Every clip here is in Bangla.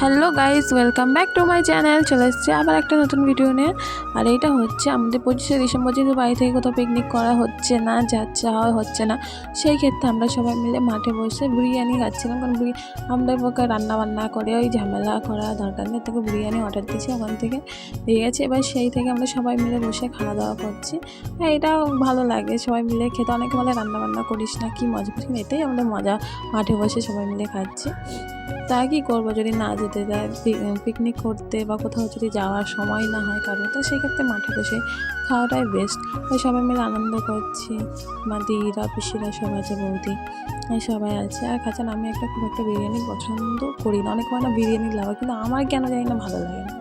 Hello guys welcome back to my channel চলে এসেছি আবার একটা নতুন ভিডিও নিয়ে। আর এইটা হচ্ছে আমাদের পঁচিশে ডিসেম্বর, যেহেতু বাড়ি থেকে কোথাও পিকনিক করা হচ্ছে না যাচ্ছে হওয়া হচ্ছে না, সেই ক্ষেত্রে আমরা সবাই মিলে মাঠে বসে বিরিয়ানি খাচ্ছিলাম। কারণ আমাদের পক্ষে রান্না বান্না করে ওই ঝামেলা করা দরকার নেই। থেকে বিরিয়ানি অর্ডার দিয়েছি ওখান থেকে। দিয়ে গেছে। এবার সেই থেকে আমরা সবাই মিলে বসে খাওয়া দাওয়া করছি। হ্যাঁ এটা ভালো লাগে। সবাই মিলে খেতে অনেকে বলে রান্না বান্না করিস না, কি মজা করিস না? এটাই আমাদের মজা। মাঠে বসে সবাই মিলে খাচ্ছি। তা কি করব? যদি না যেতে দেয় পিকনিক করতে বা কোথাও যদি যাওয়ার সময় না হয় কারণ তো সেক্ষেত্রে মাঠে বসে খাওয়াটাই বেস্ট তাই সবাই মিলে আনন্দ করছি। মা, দিদিরা, পিসিরা সব আছে, বৌদি সবাই আছে। আর খাচ্ছেন আমি একটা খুব একটা বিরিয়ানি পছন্দ করি না। অনেক না বিরিয়ানি লাভা কিন্তু আমার কেন জানি না ভালো লাগে না।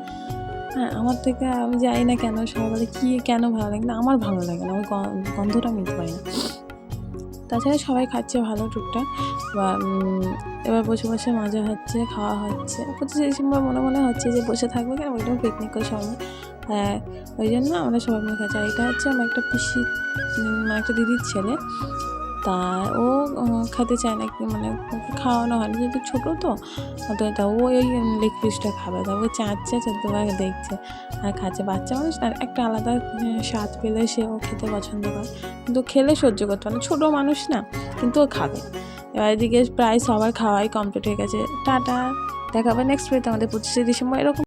হ্যাঁ আমার থেকে আমি জানি না কেন সবাই বলে কী কেন ভালো লাগে না। আমার ভালো লাগে না আমি গন্ধটা নিতে পারি না। তাছাড়া সবাই খাচ্ছে ভালো, টুকটাক। বা এবার বসে বসে মজা হচ্ছে, খাওয়া হচ্ছে। পঁচিশে ডিসেম্বর মনে মনে হচ্ছে যে বসে থাকব কেন? ওইটা পিকনিক করে সবাই হ্যাঁ ওই জন্য আমরা সবাই মিলে খাচ্ছি। আর এটা হচ্ছে আমার একটা পিসি একটা দিদির ছেলে। তা ও খেতে চায় না মানে খাওয়ানো হয়নি যেহেতু ছোটো তো তো তা ও এই লেগ পিসটা খাবে। তা ও চাচ্ছে চোদ্দবার দেখছে। আর খাচ্ছে বাচ্চা মানুষ না একটা আলাদা স্বাদ পেলে সে ও খেতে পছন্দ করে। কিন্তু খেলে সহ্য করতে পারে না। ছোটো মানুষ না, কিন্তু ও খাবে। এবার এদিকে প্রায় সবার খাওয়াই কমপ্লিট হয়ে গেছে। টাটা। দেখাবে নেক্সট ভিডিওতে আমাদের পঁচিশে ডিসেম্বর। এরকম